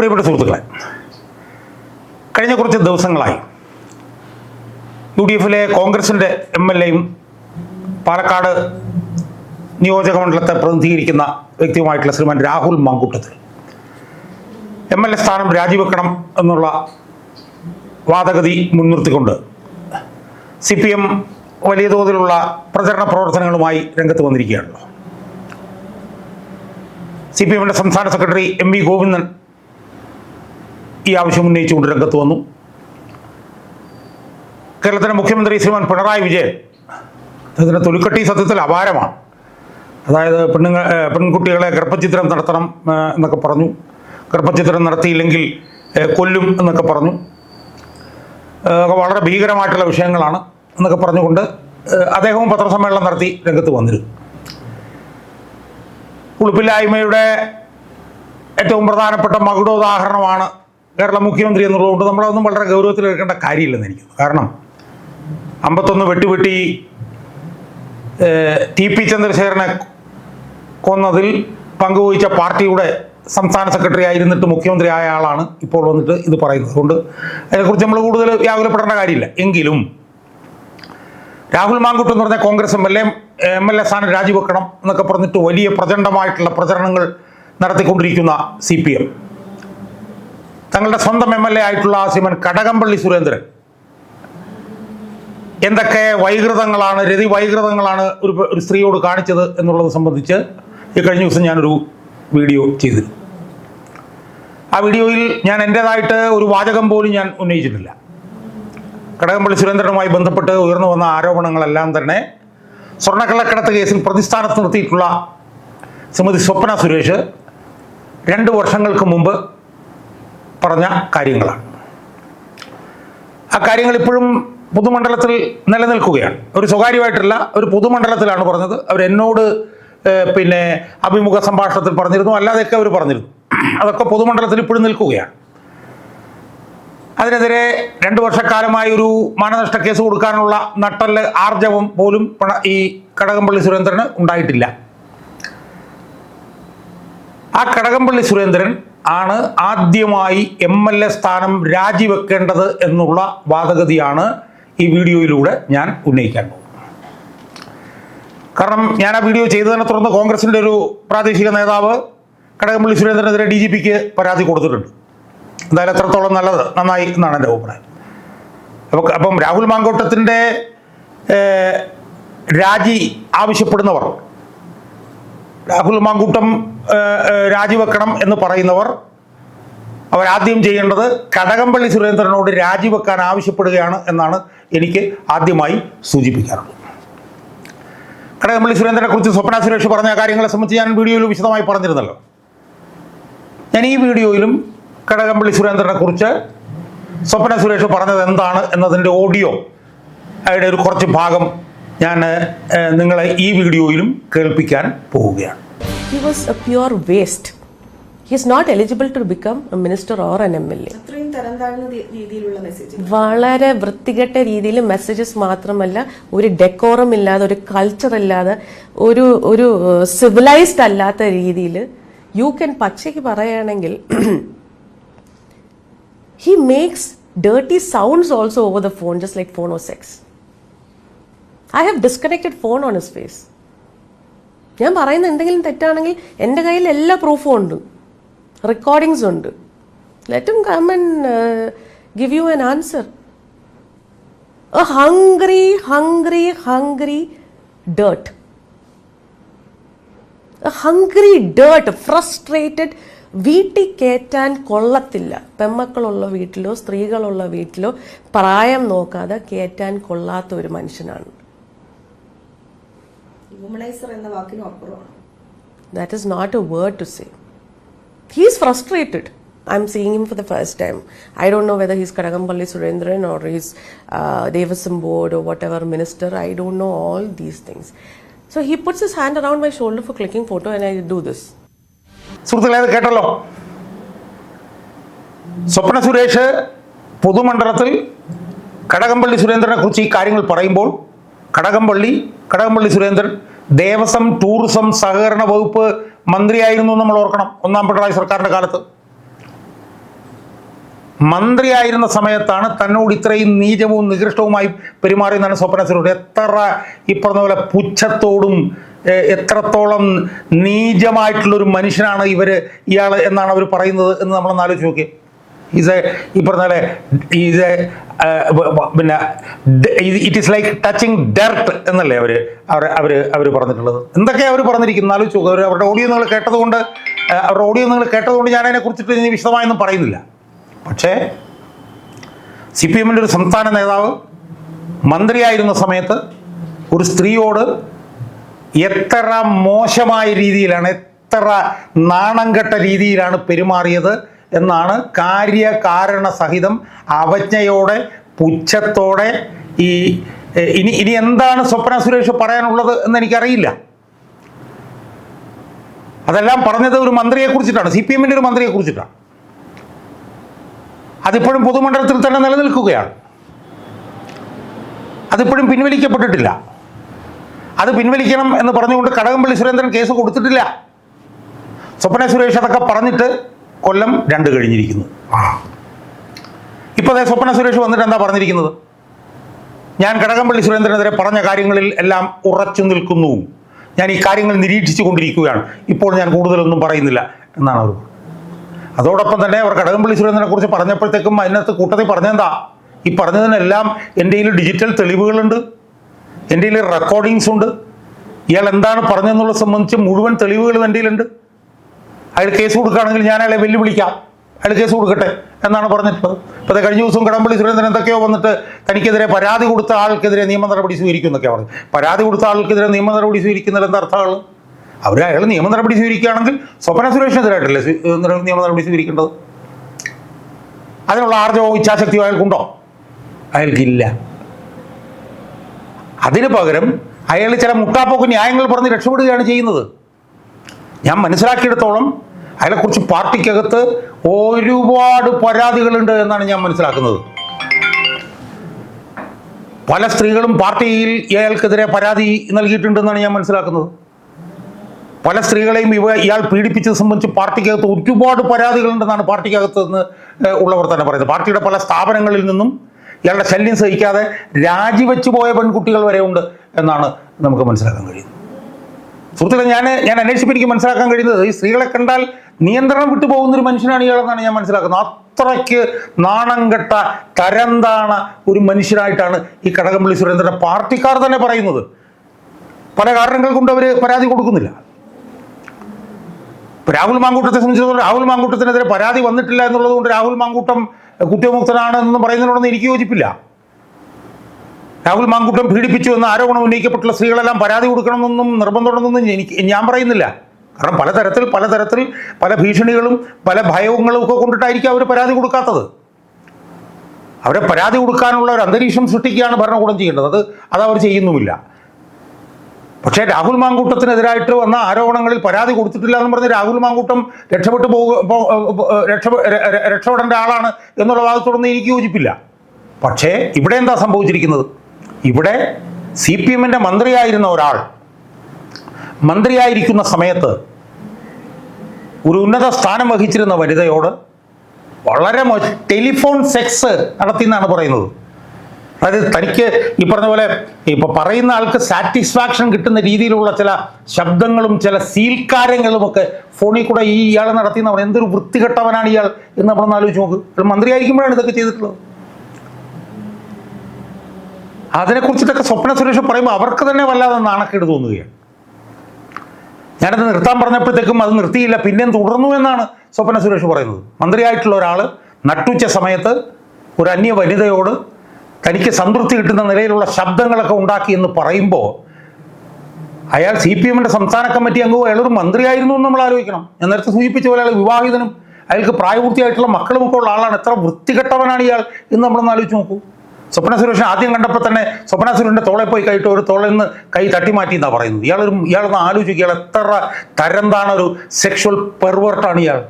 പ്രിയപ്പെട്ട സുഹൃത്തുക്കളെ കഴിഞ്ഞ കുറച്ച് ദിവസങ്ങളായി യു ഡി എഫിലെ കോൺഗ്രസിന്റെ എം എൽ എയും പാലക്കാട് നിയോജക മണ്ഡലത്തെ പ്രതിനിധീകരിക്കുന്ന വ്യക്തിയുമായിട്ടുള്ള Shriman Rahul Mamkootathil M L A സ്ഥാനം രാജിവെക്കണം എന്നുള്ള വാദഗതി മുൻനിർത്തിക്കൊണ്ട് സി പി എം വലിയ തോതിലുള്ള പ്രചരണ പ്രവർത്തനങ്ങളുമായി രംഗത്ത് വന്നിരിക്കുകയാണല്ലോ സി പി എമ്മിന്റെ സംസ്ഥാന സെക്രട്ടറി എം വി ഗോവിന്ദൻ ഈ ആവശ്യം ഉന്നയിച്ചുകൊണ്ട് രംഗത്ത് വന്നു. കേരളത്തിലെ മുഖ്യമന്ത്രി ശ്രീമാൻ പിണറായി വിജയൻ അദ്ദേഹത്തിന്റെ തൊലിക്കട്ടി സത്യത്തിൽ അപാരമാണ്. അതായത് പെണ്ണുങ്ങൾ പെൺകുട്ടികളെ ഗർഭചിത്രം നടത്തണം എന്നൊക്കെ പറഞ്ഞു. ഗർഭചിത്രം നടത്തിയില്ലെങ്കിൽ കൊല്ലും എന്നൊക്കെ പറഞ്ഞു. അതൊക്കെ വളരെ ഭീകരമായിട്ടുള്ള വിഷയങ്ങളാണ് എന്നൊക്കെ പറഞ്ഞുകൊണ്ട് അദ്ദേഹവും പത്രസമ്മേളനം നടത്തി രംഗത്ത് വന്നിരുന്നു. ഉളുപ്പില്ലായ്മയുടെ ഏറ്റവും പ്രധാനപ്പെട്ട മകുടോദാഹരണമാണ് കേരള മുഖ്യമന്ത്രി എന്നുള്ളതുകൊണ്ട് നമ്മളതൊന്നും വളരെ ഗൗരവത്തിൽ എടുക്കേണ്ട കാര്യമില്ലെന്ന് എനിക്ക് കാരണം അമ്പത്തൊന്ന് വെട്ടുവെട്ടി ടി പി ചന്ദ്രശേഖരനെ കൊന്നതിൽ പങ്കുവഹിച്ച പാർട്ടിയുടെ സംസ്ഥാന സെക്രട്ടറി ആയിരുന്നിട്ട് മുഖ്യമന്ത്രി ആയ ആളാണ് ഇപ്പോൾ വന്നിട്ട് ഇത് പറയുന്നത്. അതുകൊണ്ട് അതിനെക്കുറിച്ച് നമ്മൾ കൂടുതൽ വ്യാകുലപ്പെടേണ്ട കാര്യമില്ല. എങ്കിലും രാഹുൽ മാങ്കുട്ട് എന്ന് പറഞ്ഞ Congress M L A M L A സ്ഥാനം രാജിവെക്കണം എന്നൊക്കെ പറഞ്ഞിട്ട് വലിയ പ്രചണ്ഡമായിട്ടുള്ള പ്രചരണങ്ങൾ നടത്തിക്കൊണ്ടിരിക്കുന്ന സി പി എം. തങ്ങളുടെ സ്വന്തം എം എൽ എ ആയിട്ടുള്ള ആസിമൻ കടകംപള്ളി സുരേന്ദ്രൻ. എന്തൊക്കെ വൈകൃതങ്ങളാണ് രതി വൈകൃതങ്ങളാണ് ഒരു ഒരു സ്ത്രീയോട് കാണിച്ചത് എന്നുള്ളത് സംബന്ധിച്ച് ഈ കഴിഞ്ഞ ദിവസം ഞാനൊരു വീഡിയോ ചെയ്തിരുന്നു ആ വീഡിയോയിൽ ഞാൻ എന്റേതായിട്ട് ഒരു വാചകം പോലും ഞാൻ ഉന്നയിച്ചിട്ടില്ല. കടകംപള്ളി സുരേന്ദ്രനുമായി ബന്ധപ്പെട്ട് ഉയർന്നു വന്ന ആരോപണങ്ങളെല്ലാം തന്നെ സ്വർണക്കള്ളക്കടത്ത് കേസിൽ പ്രതിസ്ഥാനത്ത് നിർത്തിയിട്ടുള്ള ശ്രീമതി സ്വപ്ന സുരേഷ് രണ്ട് വർഷങ്ങൾക്ക് മുമ്പ് പറഞ്ഞ കാര്യങ്ങളാണ്. ആ കാര്യങ്ങൾ ഇപ്പോഴും പൊതുമണ്ഡലത്തിൽ നിലനിൽക്കുകയാണ്. ഒരു സ്വകാര്യമായിട്ടല്ല ഒരു പൊതുമണ്ഡലത്തിലാണ് പറഞ്ഞത്. അവർ എന്നോട് പിന്നെ അഭിമുഖ സംഭാഷണത്തിൽ പറഞ്ഞിരുന്നു. അല്ലാതെയൊക്കെ അവർ പറഞ്ഞിരുന്നു. അതൊക്കെ പൊതുമണ്ഡലത്തിൽ ഇപ്പോഴും നിൽക്കുകയാണ്. അതിനെതിരെ രണ്ട് വർഷക്കാലമായി ഒരു മാനനഷ്ട കേസ് കൊടുക്കാനുള്ള നട്ടൽ ആർജവം പോലും ഈ കടകംപള്ളി സുരേന്ദ്രന് ഉണ്ടായിട്ടില്ല. ആ കടകംപള്ളി സുരേന്ദ്രൻ ആണ് ആദ്യമായി എം എൽ എ സ്ഥാനം രാജിവെക്കേണ്ടത് എന്നുള്ള വാദഗതിയാണ് ഈ വീഡിയോയിലൂടെ ഞാൻ ഉന്നയിക്കാൻ പോകുന്നത്. കാരണം ഞാൻ ആ വീഡിയോ ചെയ്തതിനെ തുടർന്ന് കോൺഗ്രസിന്റെ ഒരു പ്രാദേശിക നേതാവ് കടകംപള്ളി സുരേന്ദ്രനെതിരെ ഡി ജി പിക്ക് പരാതി കൊടുത്തിട്ടുണ്ട്. എന്തായാലും എത്രത്തോളം നല്ലത്? നന്നായി എന്നാണ് എന്റെ അഭിപ്രായം. അപ്പോൾ അപ്പം രാഹുൽ മാങ്കോട്ടത്തിന്റെ രാജി ആവശ്യപ്പെടുന്നവർ രാഹുൽ മാങ്കൂട്ടം രാജിവെക്കണം എന്ന് പറയുന്നവർ അവരാദ്യം ചെയ്യേണ്ടത് കടകംപള്ളി സുരേന്ദ്രനോട് രാജിവെക്കാൻ ആവശ്യപ്പെടുകയാണ് എന്നാണ് എനിക്ക് ആദ്യമായി സൂചിപ്പിക്കാറുള്ളത്. കടകംപള്ളി സുരേന്ദ്രനെ കുറിച്ച് സ്വപ്ന സുരേഷ് പറഞ്ഞ കാര്യങ്ങളെ സംബന്ധിച്ച് ഞാൻ വീഡിയോയിൽ വിശദമായി പറഞ്ഞിരുന്നല്ലോ. ഞാൻ ഈ വീഡിയോയിലും കടകംപള്ളി സുരേന്ദ്രനെ കുറിച്ച് സ്വപ്ന സുരേഷ് പറഞ്ഞത് എന്താണ് എന്നതിന്റെ ഓഡിയോ അതിന്റെ ഒരു കുറച്ച് ഭാഗം ഞാൻ നിങ്ങളെ ഈ വീഡിയോയിലും കേൾപ്പിക്കാൻ പോവുകയാണ് He was a pure waste. He is not eligible to become a minister or an MLA. അത്രയും തരം രീതിയിലുള്ള മെസ്സേജ് വളരെ വൃത്തികെട്ട രീതിയിൽ മെസ്സേജസ് മാത്രമല്ല ഒരു ഡെക്കോറം ഇല്ലാതെ ഒരു കൾച്ചർ ഇല്ലാതെ ഒരു ഒരു സിവിലൈസ്ഡ് അല്ലാത്ത രീതിയിൽ യു ക്യാൻ പച്ചയ്ക്ക് പറയുകയാണെങ്കിൽ he makes dirty sounds also over the phone just like phone oh sex I have disconnected phone on his face ഞാൻ പറയുന്ന എന്തെങ്കിലും തെറ്റാണെങ്കിൽ എന്റെ കയ്യിൽ എല്ലാ പ്രൂഫും ഉണ്ട്. റെക്കോർഡിങ്സ് ഉണ്ട്. Let come and give you an answer hungry hungry hungry dirt hungry dirt frustrated വീട്ടിൽ കയറ്റാൻ കൊള്ളത്തില്ല. പെമ്മക്കളുള്ള വീട്ടിലോ സ്ത്രീകളുള്ള വീട്ടിലോ പ്രായം നോക്കാതെ കയറ്റാൻ കൊള്ളാത്ത ഒരു മനുഷ്യനാണ്. ഹ്യൂമനൈസർ എന്ന വാക്കിനും അപ്പുറമാണ് That is not a word to say. He's frustrated. I'm seeing him for the first time. I don't know whether he's Kadagampalli Surendran or he's uh, Devasam board or whatever minister. I don't know all these things. So he puts his hand around my shoulder for clicking photo and I do this. സുഹൃത്തുക്കളെ അത് കേട്ടല്ലോ സ്വപ്ന സുരേഷ് പൊതുമണ്ഡലത്തിൽ കടകംപള്ളി സുരേന്ദ്രനെ കുറിച്ച് ഈ കാര്യങ്ങൾ പറയുമ്പോൾ Kadakampally Kadakampally Surendran Devaswom tourism സഹകരണ വകുപ്പ് മന്ത്രിയായിരുന്നു നമ്മൾ ഓർക്കണം ഒന്നാം പിണറായി സർക്കാരിന്റെ കാലത്ത്. മന്ത്രിയായിരുന്ന സമയത്താണ് തന്നോട് ഇത്രയും നീചവും നികൃഷ്ടവുമായി പെരുമാറിയെന്നാണ് സ്വപ്ന സിനോട് എത്ര ഈ പോലെ പുച്ഛത്തോടും എ- എത്രത്തോളം നീചമായിട്ടുള്ളൊരു മനുഷ്യനാണ് ഇവർ ഇയാൾ എന്നാണ് അവർ പറയുന്നത് എന്ന് നമ്മളൊന്ന് ആലോചിച്ച് നോക്കി ഇത് ഈ പറഞ്ഞ പോലെ ഇത് പിന്നെ it is like touching dirt എന്നല്ലേ അവർ അവർ അവർ അവർ പറഞ്ഞിട്ടുള്ളത്? എന്തൊക്കെയാണ് അവർ പറഞ്ഞിരിക്കുന്നത്? ആലോചിച്ച് അവർ അവരുടെ ഓഡിയോ നിങ്ങൾ കേട്ടതുകൊണ്ട് അവരുടെ ഓഡിയോ നിങ്ങൾ കേട്ടതുകൊണ്ട് ഞാൻ അതിനെക്കുറിച്ചിട്ട് ഇനി വിശദമായൊന്നും പറയുന്നില്ല. പക്ഷേ സി പി എമ്മിന്റെ ഒരു സംസ്ഥാന നേതാവ് മന്ത്രിയായിരുന്ന സമയത്ത് ഒരു സ്ത്രീയോട് എത്ര മോശമായ രീതിയിലാണ് എത്ര നാണം കെട്ട രീതിയിലാണ് പെരുമാറിയത് എന്നാണ് കാര്യകാരണ സഹിതം അവജ്ഞയോടെ പുച്ഛത്തോടെ ഈ ഇനി ഇനി എന്താണ് സ്വപ്ന സുരേഷ് പറയാനുള്ളത് എന്ന് എനിക്കറിയില്ല അതെല്ലാം പറഞ്ഞത് ഒരു മന്ത്രിയെ കുറിച്ചിട്ടാണ് സി പി എമ്മിന്റെ ഒരു മന്ത്രിയെ കുറിച്ചിട്ടാണ്. അതിപ്പോഴും പൊതുമണ്ഡലത്തിൽ തന്നെ നിലനിൽക്കുകയാണ്. അതിപ്പോഴും പിൻവലിക്കപ്പെട്ടിട്ടില്ല. അത് പിൻവലിക്കണം എന്ന് പറഞ്ഞുകൊണ്ട് കടകംപള്ളി സുരേന്ദ്രൻ കേസ് കൊടുത്തിട്ടില്ല. സ്വപ്ന സുരേഷ് അതൊക്കെ പറഞ്ഞിട്ട് കൊല്ലം രണ്ട് കഴിഞ്ഞിരിക്കുന്നു. ഇപ്പോൾ അതേ സ്വപ്ന സുരേഷ് വന്നിട്ട് എന്താ പറഞ്ഞിരിക്കുന്നത്? ഞാൻ കടകംപള്ളി സുരേന്ദ്രനെതിരെ പറഞ്ഞ കാര്യങ്ങളിൽ എല്ലാം ഉറച്ചു നിൽക്കുന്നു. ഞാൻ ഈ കാര്യങ്ങൾ നിരീക്ഷിച്ചു കൊണ്ടിരിക്കുകയാണ്. ഇപ്പോൾ ഞാൻ കൂടുതലൊന്നും പറയുന്നില്ല എന്നാണ് അവർ. അതോടൊപ്പം തന്നെ അവർ കടകംപള്ളി സുരേന്ദ്രനെ കുറിച്ച് പറഞ്ഞപ്പോഴത്തേക്കും അതിനകത്ത് കൂട്ടത്തിൽ പറഞ്ഞെന്താ ഈ പറഞ്ഞതിനെല്ലാം എന്റെ കയ്യിൽ ഡിജിറ്റൽ തെളിവുകളുണ്ട്. എന്റെ കയ്യിൽ റെക്കോർഡിങ്സ് ഉണ്ട്. ഇയാൾ എന്താണ് പറഞ്ഞതെന്നുള്ളത് സംബന്ധിച്ച് മുഴുവൻ തെളിവുകളും എന്റെ കയ്യിലുണ്ട്. അയാൾ കേസ് കൊടുക്കുകയാണെങ്കിൽ ഞാൻ അയാളെ വെല്ലുവിളിക്കാം. അയാൾ കേസ് കൊടുക്കട്ടെ എന്നാണ് പറഞ്ഞിട്ടുള്ളത്. ഇപ്പോൾ കഴിഞ്ഞ ദിവസം കടമ്പള്ളി സുരേന്ദ്രൻ എന്തൊക്കെയോ വന്നിട്ട് തനിക്കെതിരെ പരാതി കൊടുത്ത ആൾക്കെതിരെ നിയമ നടപടി സ്വീകരിക്കും എന്നൊക്കെ പറഞ്ഞു പരാതി കൊടുത്ത ആൾക്കെതിരെ നിയമ നടപടി സ്വീകരിക്കുന്നതിൽ എന്താ അർത്ഥമാണ് അവർ അയാൾ നിയമ നടപടി സ്വീകരിക്കുകയാണെങ്കിൽ സ്വപ്ന സുരേഷിനെതിരായിട്ടല്ലേ നിയമ നടപടി സ്വീകരിക്കേണ്ടത്? അതിനുള്ള ആർജവോ ഇച്ഛാശക്തിയോ അയാൾക്കുണ്ടോ? അയാൾക്കില്ല. അതിന് പകരം അയാൾ ചില മുട്ടാപ്പോക്ക് ന്യായങ്ങൾ പറഞ്ഞ് രക്ഷപ്പെടുകയാണ് ചെയ്യുന്നത്. ഞാൻ മനസ്സിലാക്കിയെടുത്തോളം അയാളെക്കുറിച്ച് പാർട്ടിക്കകത്ത് ഒരുപാട് പരാതികളുണ്ട് എന്നാണ് ഞാൻ മനസ്സിലാക്കുന്നത്. പല സ്ത്രീകളും പാർട്ടിയിൽ ഇയാൾക്കെതിരെ പരാതി നൽകിയിട്ടുണ്ടെന്നാണ് ഞാൻ മനസ്സിലാക്കുന്നത്. പല സ്ത്രീകളെയും ഇവ ഇയാൾ പീഡിപ്പിച്ചത് സംബന്ധിച്ച് പാർട്ടിക്കകത്ത് ഒരുപാട് പരാതികളുണ്ടെന്നാണ് പാർട്ടിക്കകത്ത് നിന്ന് ഉള്ളവർ തന്നെ പറയുന്നത്. പാർട്ടിയുടെ പല സ്ഥാപനങ്ങളിൽ നിന്നും ഇയാളുടെ ശല്യം സഹിക്കാതെ രാജിവെച്ചു പോയ പെൺകുട്ടികൾ വരെ ഉണ്ട് എന്നാണ് നമുക്ക് മനസ്സിലാക്കാൻ കഴിയുന്നത്. സുഹൃത്തുക്കളെ ഞാൻ ഞാൻ അന്വേഷിച്ചപ്പോൾ എനിക്ക് മനസ്സിലാക്കാൻ കഴിയുന്നത് ഈ സ്ത്രീകളെ കണ്ടാൽ നിയന്ത്രണം വിട്ടു പോകുന്ന ഒരു മനുഷ്യനാണ് ഇയാളെന്നാണ് ഞാൻ മനസ്സിലാക്കുന്നത്. അത്രയ്ക്ക് നാണം കെട്ട തരംതാണ ഒരു മനുഷ്യനായിട്ടാണ് ഈ കടകംപള്ളി സുരേന്ദ്രന്റെ പാർട്ടിക്കാർ തന്നെ പറയുന്നത്. പല കാരണങ്ങൾ കൊണ്ട് അവർ പരാതി കൊടുക്കുന്നില്ല. രാഹുൽ മാങ്കൂട്ടത്തെ സംബന്ധിച്ചിടത്തോളം രാഹുൽ മാങ്കൂട്ടത്തിനെതിരെ പരാതി വന്നിട്ടില്ല എന്നുള്ളത് കൊണ്ട് രാഹുൽ മാങ്കൂട്ടം കുറ്റമുക്തനാണ് എന്നൊന്നും പറയുന്നതിനോടൊന്നും എനിക്ക് യോജിപ്പില്ല. രാഹുൽ മാങ്കുട്ടം പീഡിപ്പിച്ചു എന്ന ആരോപണം ഉന്നയിക്കപ്പെട്ടുള്ള സ്ത്രീകളെല്ലാം പരാതി കൊടുക്കണമെന്നൊന്നും നിർബന്ധമുണ്ടെന്നൊന്നും എനിക്ക് ഞാൻ പറയുന്നില്ല. കാരണം പലതരത്തിൽ പലതരത്തിൽ പല ഭീഷണികളും പല ഭയങ്ങളും ഒക്കെ കൊണ്ടിട്ടായിരിക്കും അവർ പരാതി കൊടുക്കാത്തത്. അവരെ പരാതി കൊടുക്കാനുള്ള ഒരു അന്തരീക്ഷം സൃഷ്ടിക്കുകയാണ് ഭരണകൂടം ചെയ്യേണ്ടത്. അത് അത് അവർ ചെയ്യുന്നുമില്ല. പക്ഷേ രാഹുൽ മാങ്കൂട്ടത്തിനെതിരായിട്ട് വന്ന ആരോപണങ്ങളിൽ പരാതി കൊടുത്തിട്ടില്ല എന്ന് പറഞ്ഞ് രാഹുൽ മാങ്കൂട്ടം രക്ഷപ്പെട്ടു പോകുക രക്ഷപ്പെടേണ്ട ആളാണ് എന്നുള്ള ഭാഗത്തോടൊന്നും എനിക്ക് യോജിപ്പില്ല. പക്ഷേ ഇവിടെ എന്താ സംഭവിച്ചിരിക്കുന്നത്? ഇവിടെ സി പി എമ്മിന്റെ മന്ത്രിയായിരുന്ന ഒരാൾ മന്ത്രിയായിരിക്കുന്ന സമയത്ത് ഒരു ഉന്നത സ്ഥാനം വഹിച്ചിരുന്ന വനിതയോട് വളരെ ടെലിഫോൺ സെക്സ് നടത്തി എന്നാണ് പറയുന്നത്. അതായത് തനിക്ക് ഈ പറഞ്ഞ പോലെ ഇപ്പൊ പറയുന്ന ആൾക്ക് സാറ്റിസ്ഫാക്ഷൻ കിട്ടുന്ന രീതിയിലുള്ള ചില ശബ്ദങ്ങളും ചില സീൽക്കാരങ്ങളും ഒക്കെ ഫോണിൽ കൂടെ ഈ ഇയാൾ നടത്തിയെന്ന് പറഞ്ഞാൽ എന്തൊരു വൃത്തികെട്ടവനാണ് ഇയാൾ എന്ന് നമ്മളൊന്ന് ആലോചിച്ച് നോക്ക് മന്ത്രിയായിരിക്കുമ്പോഴാണ് ഇതൊക്കെ ചെയ്തിട്ടുള്ളത്. അതിനെക്കുറിച്ചിട്ടൊക്കെ സ്വപ്ന സുരേഷ് പറയുമ്പോൾ അവർക്ക് തന്നെ വല്ലാതെ നാണക്കേട് തോന്നുകയാണ്. ഞാനത് നിർത്താൻ പറഞ്ഞപ്പോഴത്തേക്കും അത് നിർത്തിയില്ല പിന്നെയും തുടർന്നു എന്നാണ് സ്വപ്ന സുരേഷ് പറയുന്നത്. മന്ത്രിയായിട്ടുള്ള ഒരാൾ നട്ടുച്ച സമയത്ത് ഒരു അന്യ വനിതയോട് തനിക്ക് സംതൃപ്തി കിട്ടുന്ന നിലയിലുള്ള ശബ്ദങ്ങളൊക്കെ ഉണ്ടാക്കി എന്ന് പറയുമ്പോൾ അയാൾ സി പി എമ്മിന്റെ സംസ്ഥാന കമ്മിറ്റി അംഗവും അയാളൊരു മന്ത്രിയായിരുന്നു എന്ന് നമ്മൾ ആലോചിക്കണം. ഞാൻ നേരത്തെ സൂചിപ്പിച്ച പോലെ അയാൾ വിവാഹിതനും അയാൾക്ക് പ്രായപൂർത്തിയായിട്ടുള്ള മക്കളുമൊക്കെ ഉള്ള ആളാണ്. എത്ര വൃത്തികെട്ടവനാണ് ഇയാൾ എന്ന് നമ്മളൊന്ന് ആലോചിച്ച് നോക്കൂ. സ്വപ്ന സുരേഷൻ ആദ്യം കണ്ടപ്പോൾ തന്നെ സ്വപ്ന സുരേഷിന്റെ തോളെ പോയി കൈയിട്ട് ഒരു തോളിൽ നിന്ന് കൈ തട്ടി മാറ്റി എന്നാണ് പറയുന്നത്. ഇയാൾ ഇയാളൊന്ന് ആലോചിക്കുക ഇയാൾ എത്ര തരന്താണ് ഒരു സെക്ഷൽ പെർവേർട്ടാണ് ഇയാൾ.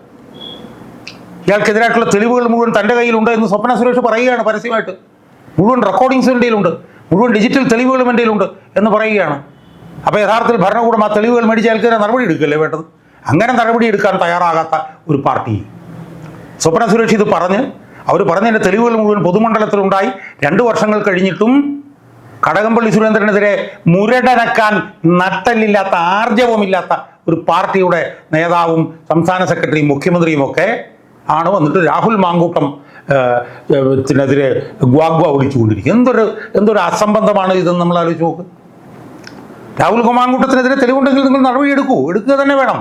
ഇയാൾക്കെതിരായിട്ടുള്ള തെളിവുകൾ മുഴുവൻ തന്റെ കയ്യിലുണ്ട് എന്ന് സ്വപ്ന സുരേഷ് പറയുകയാണ് പരസ്യമായിട്ട്. മുഴുവൻ റെക്കോർഡിങ്സ് എന്റെ കയ്യിലുണ്ട്. മുഴുവൻ ഡിജിറ്റൽ തെളിവുകളും എന്റെ കയ്യിലുണ്ട് എന്ന് പറയുകയാണ്. അപ്പോൾ യഥാർത്ഥത്തിൽ ഭരണകൂടം ആ തെളിവുകൾ മേടിച്ച് അയാൾക്കെതിരെ നടപടി എടുക്കുകയല്ലേ വേണ്ടത്? അങ്ങനെ നടപടി എടുക്കാൻ തയ്യാറാകാത്ത ഒരു പാർട്ടി. സ്വപ്ന സുരേഷ് ഇത് പറഞ്ഞ് അവർ പറഞ്ഞതിന്റെ തെളിവുകൾ മുഴുവൻ പൊതുമണ്ഡലത്തിലുണ്ടായി. രണ്ട് വർഷങ്ങൾ കഴിഞ്ഞിട്ടും കടകംപള്ളി സുരേന്ദ്രനെതിരെ മുരടനക്കാൻ നട്ടലില്ലാത്ത ആർജവമില്ലാത്ത ഒരു പാർട്ടിയുടെ നേതാവും സംസ്ഥാന സെക്രട്ടറിയും മുഖ്യമന്ത്രിയും ഒക്കെ ആണ് വന്നിട്ട് രാഹുൽ മാങ്കൂട്ടം ത്തിനെതിരെ ഗ്വാഗ്വ ഒളിച്ചുകൊണ്ടിരിക്കും എന്തൊരു എന്തൊരു അസംബന്ധമാണ് ഇതെന്ന് നമ്മൾ ആലോചിച്ച് നോക്ക്. രാഹുൽ മാങ്കൂട്ടത്തിനെതിരെ തെളിവുണ്ടെങ്കിൽ നിങ്ങൾ നടപടിയെടുക്കൂ. എടുക്കുക തന്നെ വേണം.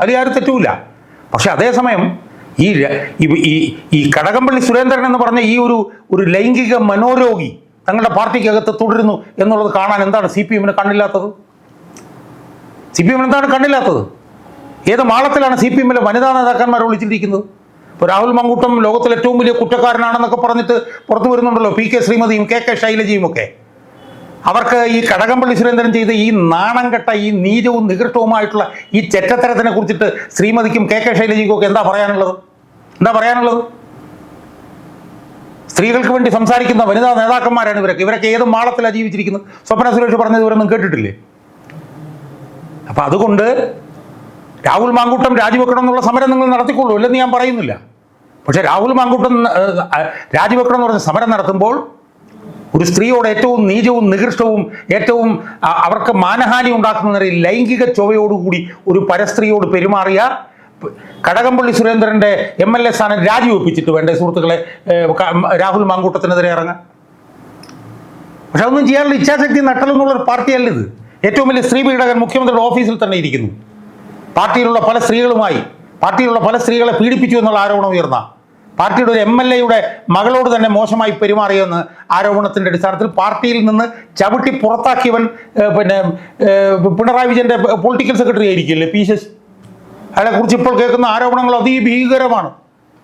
അതിൽ ആരും തെറ്റൂല. പക്ഷെ അതേസമയം ഈ ഈ- കടകംപള്ളി സുരേന്ദ്രൻ എന്ന് പറഞ്ഞ ഈ ഒരു ഒരു ലൈംഗിക മനോരോഗി തങ്ങളുടെ പാർട്ടിക്കകത്ത് തുടരുന്നു എന്നുള്ളത് കാണാൻ എന്താണ് സി പി എമ്മിന് കണ്ണില്ലാത്തത്? സി പി എമ്മിന് എന്താണ് കണ്ണില്ലാത്തത്? ഏത് മാളത്തിലാണ് സി പി എമ്മിലെ വനിതാ നേതാക്കന്മാർ വിളിച്ചിരിക്കുന്നത്? ഇപ്പോൾ രാഹുൽ മങ്കൂട്ടം ലോകത്തിലെ ഏറ്റവും വലിയ കുറ്റക്കാരനാണെന്നൊക്കെ പറഞ്ഞിട്ട് പുറത്തു വരുന്നുണ്ടല്ലോ പി കെ ശ്രീമതിയും കെ കെ ശൈലജയും ഒക്കെ. അവർക്ക് ഈ കടകംപള്ളി സുരേന്ദ്രൻ ചെയ്ത ഈ നാണം കെട്ട ഈ നീചവും നികൃഷ്ടവുമായിട്ടുള്ള ഈ ചെറ്റത്തരത്തിനെ കുറിച്ചിട്ട് ശ്രീമതിക്കും കെ കെ ശൈലജിക്കും ഒക്കെ എന്താ പറയാനുള്ളത്? എന്താ പറയാനുള്ളത്? സ്ത്രീകൾക്ക് വേണ്ടി സംസാരിക്കുന്ന വനിതാ നേതാക്കന്മാരാണ് ഇവരൊക്കെ. ഇവരൊക്കെ ഏത് മാളത്തിൽ ജീവിച്ചിരിക്കുന്നത്? സ്വപ്ന സുരേഷ് പറഞ്ഞത് ഇവരൊന്നും കേട്ടിട്ടില്ലേ? അപ്പം അതുകൊണ്ട് രാഹുൽ മാങ്കൂട്ടം രാജിവെക്കണം എന്നുള്ള സമരം നിങ്ങൾ നടത്തിക്കൊള്ളൂ. ഇല്ലെന്ന് ഞാൻ പറയുന്നില്ല. പക്ഷേ രാഹുൽ മാങ്കൂട്ടം രാജിവെക്കണം എന്ന് പറഞ്ഞ സമരം നടത്തുമ്പോൾ ഒരു സ്ത്രീയോട് ഏറ്റവും നീചവും നികൃഷ്ടവും ഏറ്റവും അവർക്ക് മാനഹാനി ഉണ്ടാക്കുന്ന ലൈംഗിക ചൊവ്വയോടുകൂടി ഒരു പരസ്ത്രീയോട് പെരുമാറിയ കടകംപള്ളി സുരേന്ദ്രന്റെ എം എൽ എ സ്ഥാനം രാജിവെപ്പിച്ചിട്ട് വേണ്ടേ സുഹൃത്തുക്കളെ രാഹുൽ മാങ്കൂട്ടത്തിനെതിരെ ഇറങ്ങാൻ? പക്ഷെ അതൊന്നും ചെയ്യാനുള്ള ഇച്ഛാശക്തി നട്ടലെന്നുള്ള ഒരു പാർട്ടിയല്ല ഇത്. ഏറ്റവും വലിയ സ്ത്രീ പീഡകൻ മുഖ്യമന്ത്രിയുടെ ഓഫീസിൽ തന്നെ ഇരിക്കുന്നു. പാർട്ടിയിലുള്ള പല സ്ത്രീകളുമായി പാർട്ടിയിലുള്ള പല സ്ത്രീകളെ പീഡിപ്പിച്ചു എന്നുള്ള ആരോപണം ഉയർന്ന. പാർട്ടിയുടെ ഒരു എം എൽ എയുടെ മകളോട് തന്നെ മോശമായി പെരുമാറിയെന്ന് ആരോപണത്തിന്റെ അടിസ്ഥാനത്തിൽ പാർട്ടിയിൽ നിന്ന് ചവിട്ടി പുറത്താക്കിയവൻ പിന്നെ പിണറായി വിജയന്റെ പൊളിറ്റിക്കൽ സെക്രട്ടറി ആയിരിക്കില്ലേ പി ശശി? അയാളെ കുറിച്ച് ഇപ്പോൾ കേൾക്കുന്ന ആരോപണങ്ങൾ അതിഭീകരമാണ്.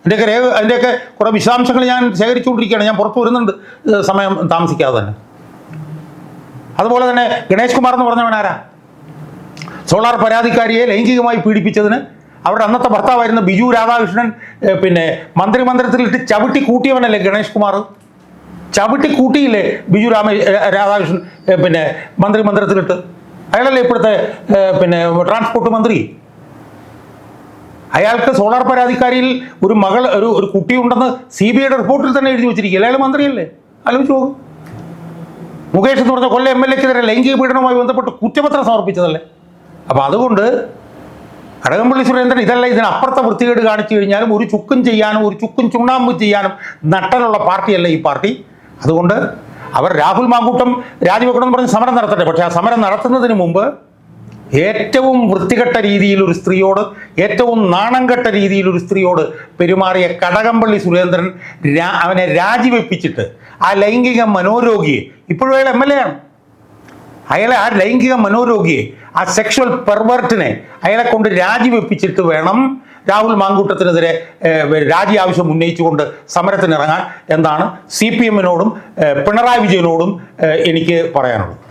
അതിന്റെയൊക്കെ രേഖ അതിന്റെയൊക്കെ കുറേ വിശദാംശങ്ങൾ ഞാൻ ശേഖരിച്ചുകൊണ്ടിരിക്കുകയാണ്. ഞാൻ പുറത്തു വരുന്നുണ്ട്. സമയം താമസിക്കാതെ തന്നെ. അതുപോലെ തന്നെ ഗണേഷ് കുമാർ എന്ന് പറഞ്ഞവനാരാ സോളാർ പരാതിക്കാരിയെ ലൈംഗികമായി പീഡിപ്പിച്ചതിന് അവരുടെ അന്നത്തെ ഭർത്താവായിരുന്ന ബിജു രാധാകൃഷ്ണൻ പിന്നെ മന്ത്രിമന്ദിരത്തിലിട്ട് ചവിട്ടി കൂട്ടിയവനല്ലേ ഗണേഷ് കുമാർ? ചവിട്ടി കൂട്ടിയില്ലേ ബിജു രാമ രാധാകൃഷ്ണൻ പിന്നെ മന്ത്രിമന്ദിരത്തിലിട്ട്? അയാളല്ലേ ഇപ്പോഴത്തെ പിന്നെ ട്രാൻസ്പോർട്ട് മന്ത്രി? അയാൾക്ക് സോളാർ പരാതിക്കാരിയിൽ ഒരു മകൾ ഒരു ഒരു കുട്ടിയുണ്ടെന്ന് സി ബി ഐയുടെ റിപ്പോർട്ടിൽ തന്നെ എഴുതി വെച്ചിരിക്കുക അയാൾ മന്ത്രിയല്ലേ? ആലോചിച്ച് പോകും മുകേഷ് എന്ന് പറഞ്ഞ കൊല്ലം എം എൽ എക്കെതിരെ ലൈംഗിക പീഡനവുമായി ബന്ധപ്പെട്ട് കുറ്റപത്രം സമർപ്പിച്ചതല്ലേ? അപ്പോൾ അതുകൊണ്ട് കടകംപള്ളി സുരേന്ദ്രൻ ഇതല്ല ഇതിനപ്പുറത്തെ വൃത്തികേട് കാണിച്ചു കഴിഞ്ഞാലും ഒരു ചുക്കും ചെയ്യാനും ഒരു ചുക്കും ചുണ്ണാമ്പും ചെയ്യാനും നട്ടലുള്ള പാർട്ടിയല്ല ഈ പാർട്ടി. അതുകൊണ്ട് അവർ രാഹുൽ മാങ്കൂട്ടം രാജിവെക്കണമെന്ന് പറഞ്ഞ് സമരം നടത്തട്ടെ. പക്ഷേ ആ സമരം നടത്തുന്നതിന് മുമ്പ് ഏറ്റവും വൃത്തികെട്ട രീതിയിൽ ഒരു സ്ത്രീയോട് ഏറ്റവും നാണം കെട്ട രീതിയിൽ ഒരു സ്ത്രീയോട് പെരുമാറിയ കടകംപള്ളി സുരേന്ദ്രൻ അവനെ രാജിവെപ്പിച്ചിട്ട് ആ ലൈംഗിക മനോരോഗിയെ ഇപ്പോഴും അയാൾ എം എൽ എ ആണ്. അയാളെ ആ ലൈംഗിക മനോരോഗിയെ ആ സെക്ഷൽ പെർവേർട്ടിനെ അയാളെ കൊണ്ട് രാജിവെപ്പിച്ചിട്ട് വേണം രാഹുൽ മാങ്കൂട്ടത്തിനെതിരെ രാജി ആവശ്യം ഉന്നയിച്ചുകൊണ്ട് സമരത്തിനിറങ്ങാൻ എന്താണ് സി പി എമ്മിനോടും പിണറായി വിജയനോടും എനിക്ക് പറയാനുള്ളത്.